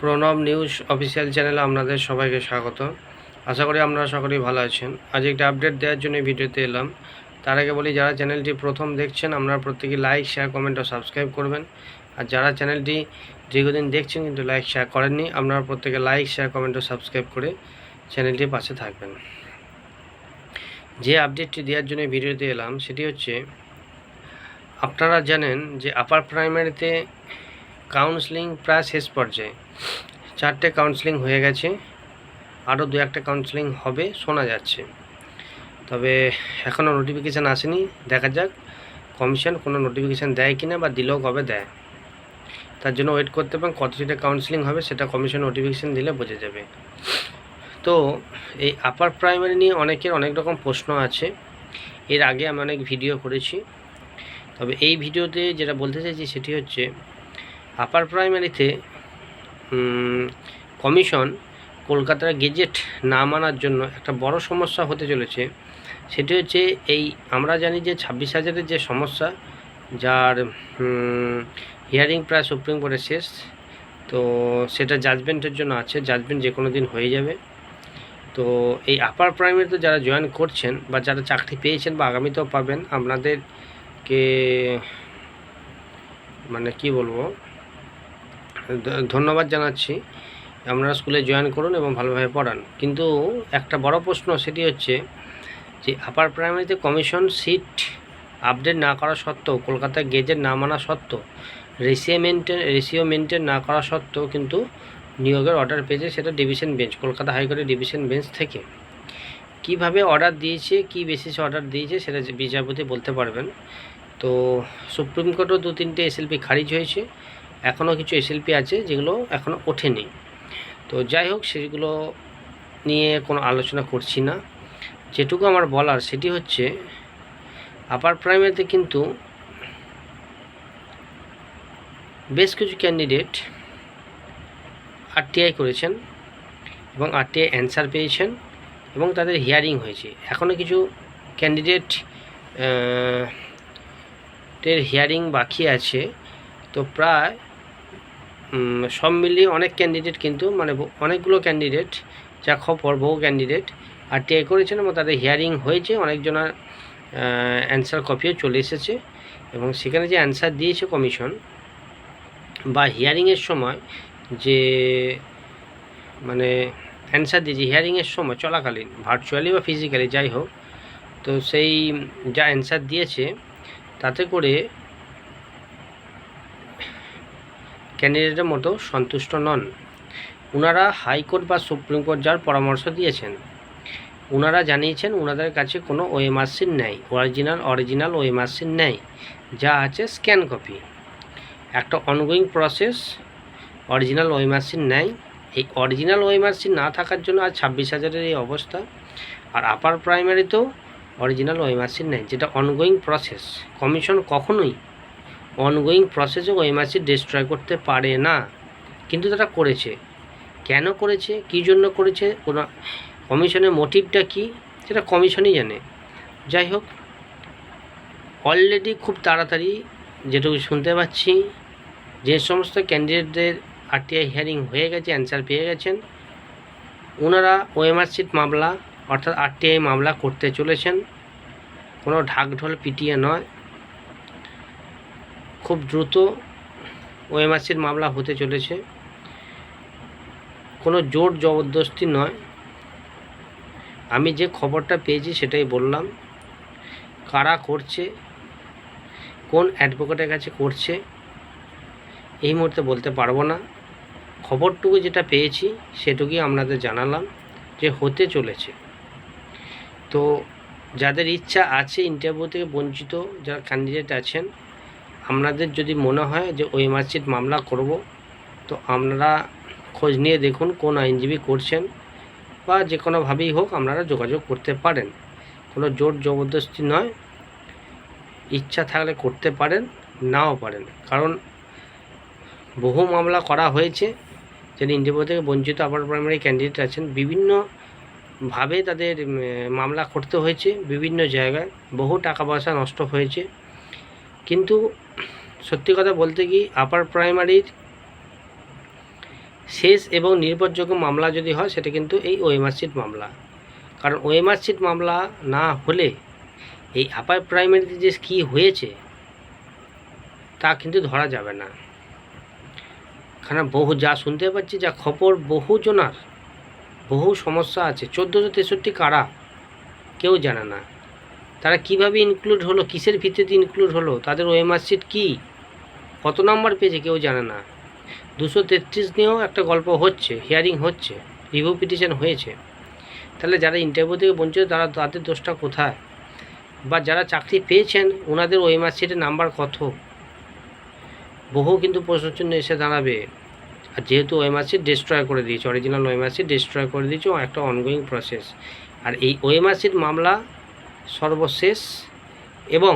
Pranab news official চ্যানেলে আপনাদের সবাইকে স্বাগত। আশা করি আপনারা সকলেই ভালো আছেন। আজ একটা আপডেট দেওয়ার জন্য ভিডিওতে এলাম। তার আগে বলি, যারা চ্যানেলটি প্রথম দেখছেন, আপনারা প্রত্যেকে লাইক, শেয়ার, কমেন্ট ও সাবস্ক্রাইব করবেন। আর যারা চ্যানেলটি দীর্ঘদিন দেখছেন কিন্তু লাইক, শেয়ার করেননি, আপনারা প্রত্যেকে লাইক, শেয়ার, কমেন্ট ও সাবস্ক্রাইব করে চ্যানেলটির পাশে থাকবেন। যে আপডেটটি দেওয়ার জন্য ভিডিওতে এলাম, সেটি হচ্ছে, আপনারা জানেন যে আপার প্রাইমারিতে কাউন্সেলিং প্রায় শেষ পর্যায়ে। চারটে কাউন্সেলিং হয়ে গেছে, আরও দু একটা কাউন্সেলিং হবে, শোনা যাচ্ছে। তবে এখনও নোটিফিকেশান আসেনি, দেখা যাক কমিশন কোনো নোটিফিকেশান দেয় কি না বা দিলেও কবে দেয়। তার জন্য ওয়েট করতে পারেন, কত সিটে কাউন্সেলিং হবে সেটা কমিশন নোটিফিকেশান দিলে বোঝা যাবে। তো এই আপার প্রাইমারি নিয়ে অনেকের অনেক রকম প্রশ্ন আছে, এর আগে আমি অনেক ভিডিও করেছি। তবে এই ভিডিওতে যেটা বলতে চাইছি সেটি হচ্ছে আপার প্রাইমারিতে কমিশন কলকাতার গেজেট না মানার জন্য একটা বড় সমস্যা হতে চলেছে। সেটি হচ্ছে এই আমরা জানি যে ছাব্বিশ হাজারের যে সমস্যা, যার হিয়ারিং প্রায় সুপ্রিম কোর্টে শেষ, তো সেটা জাজমেন্টের জন্য আছে জাজমেন্ট যে কোনো দিন হয়ে যাবে। তো এই আপার প্রাইমারিতে যারা জয়েন করছেন বা যারা চাকরি পেয়েছেন বা আগামীতেও পাবেন, আপনাদেরকে মানে কি বলব ধন্যবাদ জানাচ্ছি। আপনারা স্কুলে জয়েন করুন এবং ভালোভাবে পড়ান। কিন্তু একটা বড় প্রশ্ন সেটি হচ্ছে যে আপার প্রাইমারিতে কমিশন সিট আপডেট না করা সত্ত্বেও কলকাতা গেজেট না মানা সত্ত্বেও রেশিও মেনটেন না করা সত্ত্বেও কিন্তু নিয়োগের অর্ডার পেয়েছে সেটা ডিভিশন বেঞ্চ কলকাতা হাইকোর্টের ডিভিশন বেঞ্চ থেকে। কীভাবে অর্ডার দিয়েছে, কি বেসিসে অর্ডার দিয়েছে সেটা বিচারপতি বলতে পারবেন। তো, সুপ্রিম কোর্টও দু তিনটে এসএলপি খারিজ হয়েছে। এখনও কিছু এসএলপি আছে যেগুলো এখনও ওঠেনি। তো যাই হোক, সেগুলো নিয়ে কোনো আলোচনা করছি না। যেটুকু আমার বলার সেটি হচ্ছে আপার প্রাইমারিতে কিন্তু বেশ কিছু ক্যান্ডিডেট আরটিআই করেছেন এবং আরটিআই অ্যান্সার পেয়েছেন এবং তাদের হিয়ারিং হয়েছে। এখনও কিছু ক্যান্ডিডেট টের হিয়ারিং বাকি আছে। তো প্রায় সব মিলিয়ে অনেক ক্যান্ডিডেট কিন্তু মানে অনেকগুলো ক্যান্ডিডেট যা খবর বহু ক্যান্ডিডেট আর টিআই করেছেন এবং তাদের হিয়ারিং হয়েছে অনেকজনার অ্যান্সার কপিও চলে এসেছে এবং সেখানে যে অ্যান্সার দিয়েছে কমিশন বা হিয়ারিংয়ের সময় যে মানে অ্যান্সার দিয়েছে হিয়ারিংয়ের সময় চলাকালীন ভার্চুয়ালি বা ফিজিক্যালি যাই হোক, তো সেই যা অ্যান্সার দিয়েছে, তাতে করে ক্যান্ডিডেটের মতো সন্তুষ্ট নন। ওনারা হাইকোর্ট বা সুপ্রিম কোর্ট যার পরামর্শ দিয়েছেন। ওনারা জানিয়েছেন ওনাদের কাছে কোনো ওএমআরসির নেই, অরিজিনাল অরিজিনাল ওএমআরসির নেই, যা আছে স্ক্যান কপি। একটা অনগোয়িং প্রসেস অরিজিনাল ওএমআরসির নেই। এই অরিজিনাল ওএমআরসি না থাকার জন্য আজ ছাব্বিশ হাজারের এই অবস্থা। আর আপার প্রাইমারিতেও অরিজিনাল ওএমআরসির নেই, যেটা অনগোয়িং প্রসেস কমিশন কখনোই অনগোয়িং প্রসেসে ওএমআরসি ডিস্ট্রয় করতে পারে না। কিন্তু তারা করেছে। কেন করেছে? কী জন্য করেছে? কোনো কমিশনের মোটিভটা কী? সেটা কমিশনই জানে। যাই হোক অলরেডি খুব তাড়াতাড়ি যেটুকু শুনতে পাচ্ছি, যে সমস্ত ক্যান্ডিডেটদের আরটিআই হিয়ারিং হয়ে গেছে অ্যান্সার পেয়ে গেছেন ওনারা ওএমআর সিট মামলা, অর্থাৎ আরটিআই মামলা করতে চলেছেন। কোনো ঢাকঢোল পিটিয়ে নয়। খুব দ্রুত ওএমআরসির মামলা হতে চলেছে। কোনো জোর জবরদস্তি নয়। আমি যে খবরটা পেয়েছি সেটাই বললাম। কারা করছে? কোন অ্যাডভোকেটের কাছে করছে? এই মুহূর্তে বলতে পারব না। খবরটুকু যেটা পেয়েছি সেটুকুই আপনাদের জানালাম যে হতে চলেছে। তো যাদের ইচ্ছা আছে ইন্টারভিউ থেকে বঞ্চিত, যারা ক্যান্ডিডেট আছেন আপনাদের যদি মনে হয় যে ওই মার্কশিট মামলা করব, তো আপনারা খোঁজ নিয়ে দেখুন কোন আইনজীবী করছেন বা যে কোনোভাবেই হোক আপনারা যোগাযোগ করতে পারেন। কোনো জোর জবরদস্তি নয়, ইচ্ছা থাকলে করতে পারেন, নাও পারেন। কারণ বহু মামলা করা হয়েছে যারা ইন্টারভিউ থেকে বঞ্চিত আপার প্রাইমারি ক্যান্ডিডেট আছেন বিভিন্নভাবে তাদের মামলা করতে হয়েছে, বিভিন্ন জায়গায়। বহু টাকা পয়সা নষ্ট হয়েছে। কিন্তু সত্যি কথা বলতে কি আপার প্রাইমারির শেষ এবং নির্ভরযোগ্য মামলা যদি হয়, সেটা কিন্তু এই ওএমআরসিট মামলা। কারণ ওএমআরসিট মামলা না হলে এই আপার প্রাইমারিতে যে কী হয়েছে, তা কিন্তু ধরা যাবে না। কারণ বহু যা শুনতে পাচ্ছি, যা খবর, বহু জনার বহু সমস্যা আছে। চোদ্দোশো তেষট্টি কারা, কেউ জানে না। তারা কীভাবে ইনক্লুড হলো, কিসের ভিত্তিতে ইনক্লুড হলো, তাদের ওএমআর সিট কী? কত নাম্বার পেয়েছে কেউ জানে না। দুশো তেত্রিশ নিয়েও একটা গল্প হচ্ছে হিয়ারিং হচ্ছে রিভিউ পিটিশন হয়েছে। তাহলে যারা ইন্টারভিউ থেকে বঞ্চিত, তারা তাদের দোষটা কোথায়? বা যারা চাকরি পেয়েছেন, ওনাদের ওএমআর সিটের নাম্বার কত? বহু কিন্তু প্রশ্নের জন্য এসে দাঁড়াবে। আর যেহেতু ওএমআরসি ডিস্ট্রয় করে দিয়েছে অরিজিনাল ওএমআরসি ডিস্ট্রয় করে দিয়েছে, একটা অনগোয়িং প্রসেস আর এই ওএমআরসির মামলা সর্বশেষ এবং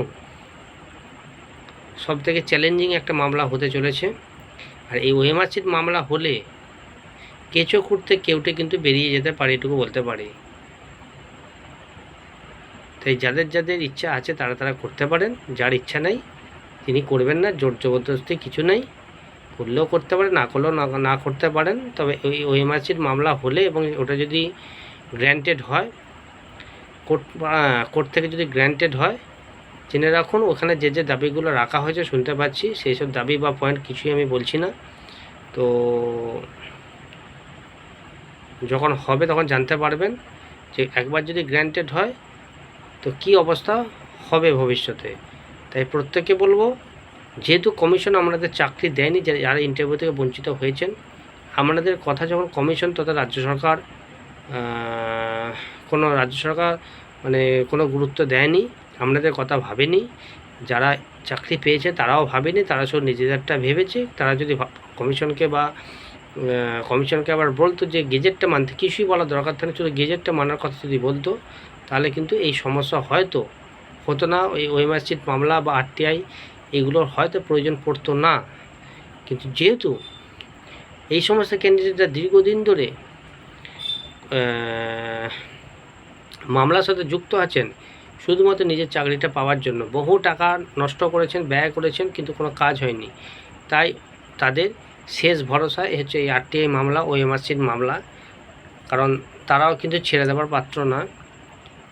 সব থেকে চ্যালেঞ্জিং একটা মামলা হতে চলেছে। আর এই ওএমআরসির মামলা হলে কেঁচো খুঁড়তে কেউটে কিন্তু বেরিয়ে যেতে পারে, এটুকু বলতে পারি। তাই যাদের যাদের ইচ্ছা আছে তারা তারা করতে পারেন, যার ইচ্ছা নাই তিনি করবেন না, জোর জবরদস্তি কিছু নেই। করলেও করতে পারেন, না করলেও না না করতে পারেন। তবে ওই ওএমআরসির মামলা হলে এবং ওটা যদি গ্র্যান্টেড হয় কোর্ট কোর্ট থেকে যদি গ্র্যান্টেড হয়, জেনে রাখুন, ওখানে যে যে দাবিগুলো রাখা হয়েছে শুনতে পাচ্ছি, সেই সব দাবি বা পয়েন্ট কিছুই আমি বলছি না। তো যখন হবে তখন জানতে পারবেন যে একবার যদি গ্র্যান্টেড হয়, তো কি অবস্থা হবে ভবিষ্যতে? তাই প্রত্যেককে বলব, যেহেতু কমিশন আমাদের চাকরি দেয়নি, যারা ইন্টারভিউ থেকে বঞ্চিত হয়েছেন, আমাদের কথা যখন কমিশন তথা রাজ্য সরকার কোনো রাজ্য সরকার মানে কোনো গুরুত্ব দেয়নি, আমাদের কথা ভাবেনি। যারা চাকরি পেয়েছে তারাও ভাবেনি, তারা শুধু নিজেদেরটা ভেবেছে। তারা যদি কমিশনকে বা কমিশনকে আবার বলতো যে গেজেটটা মানতে, কিছুই বলা দরকার থাকে শুধু গেজেটটা মানার কথা যদি বলতো, তাহলে কিন্তু এই সমস্যা হয়তো হতো না। ওই ওএমআরসিট মামলা বা আরটিআই এগুলোর হয়তো প্রয়োজন পড়তো না। কিন্তু যেহেতু এই সমস্ত ক্যান্ডিডেটরা দীর্ঘদিন ধরে মামলার সাথে যুক্ত আছেন, শুধুমাত্র নিজের চাকরিটা পাওয়ার জন্য। বহু টাকা নষ্ট করেছেন, ব্যয় করেছেন, কিন্তু কোনো কাজ হয়নি। তাই তাদের শেষ ভরসা হচ্ছে এই আরটিআই মামলা ও এমআরসির মামলা। কারণ তারাও কিন্তু ছেড়ে দেওয়ার পাত্র না।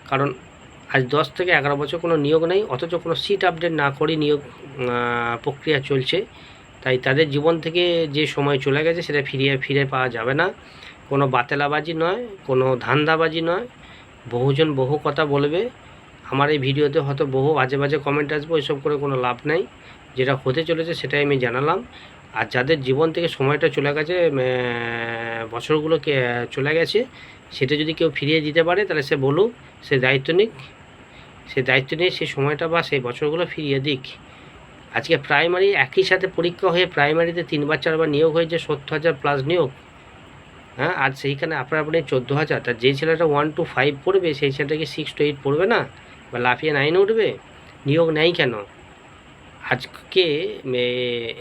কারণ আজ দশ থেকে এগারো বছর কোনো নিয়োগ নেই, অথচ কোনো সিট আপডেট না করেই নিয়োগ প্রক্রিয়া চলছে। তাই তাদের জীবন থেকে যে সময় চলে গেছে, সেটা ফিরিয়ে, ফিরে পাওয়া যাবে না। কোনো বাতেলাবাজি নয়, কোনো ধান্দাবাজি নয়। বহুজন বহু কথা বলবে। আমার এই ভিডিওতে হয়তো বহু বাজে বাজে কমেন্ট আসবে, ওইসব করে কোনো লাভ নেই। যেটা হতে চলেছে সেটাই আমি জানালাম। আর যাদের জীবন থেকে সময়টা চলে গেছে বছরগুলো চলে গেছে, সেটা যদি কেউ ফিরিয়ে দিতে পারে, তাহলে সে বলুক, সে দায়িত্ব নিক। সে দায়িত্ব নিয়ে সেই সময়টা বা সেই বছরগুলো ফিরিয়ে দিক। আজকে প্রাইমারি একই সাথে পরীক্ষা হয়ে প্রাইমারিতে তিনবার চারবার নিয়োগ হয়েছে, সত্তর হাজার প্লাস নিয়োগ। হ্যাঁ আর সেইখানে আপনার আপনি চোদ্দ হাজার তার যেই ছেলেটা ওয়ান টু ফাইভ পড়বে, সেই ছেলেটাকে সিক্স টু এইট পড়বে না? বা লাফিয়ে নাইন উঠবে? নিয়োগ নেই কেন? আজকে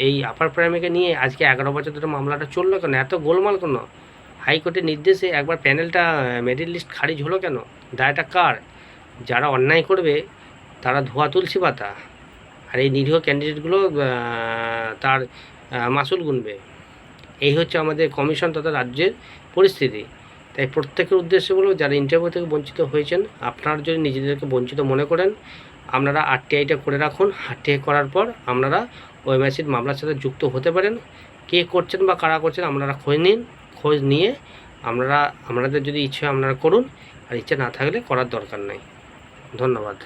এই আপার প্রাইমারিকে নিয়ে আজকে এগারো বছর ধরে মামলাটা চলল কেন? এত গোলমাল কেন? হাইকোর্টের নির্দেশে একবার প্যানেলটা মেরিট লিস্ট খারিজ হলো কেন? দায়টা কার? যারা অন্যায় করবে, তারা ধোয়া তুলসী পাতা। আর এই নিরীহ ক্যান্ডিডেটগুলো তার মাসুল গুনবে। এই হচ্ছে আমাদের কমিশন তথা রাজ্যের পরিস্থিতি। তাই প্রত্যেকের উদ্দেশ্যে বলব, যারা ইন্টারভিউ থেকে বঞ্চিত হয়েছেন, আপনারা যদি নিজেদেরকে বঞ্চিত মনে করেন, আপনারা আরটিআইটা করে রাখুন। আরটিআই করার পর আপনারা ওএমআইসির মামলার সাথে যুক্ত হতে পারেন। কে করছেন বা কারা করছেন আপনারা খোঁজ নিন। খোঁজ নিয়ে আপনারা আপনাদের যদি ইচ্ছে আপনারা করুন। আর ইচ্ছে না থাকলে করার দরকার নেই। ধন্যবাদ।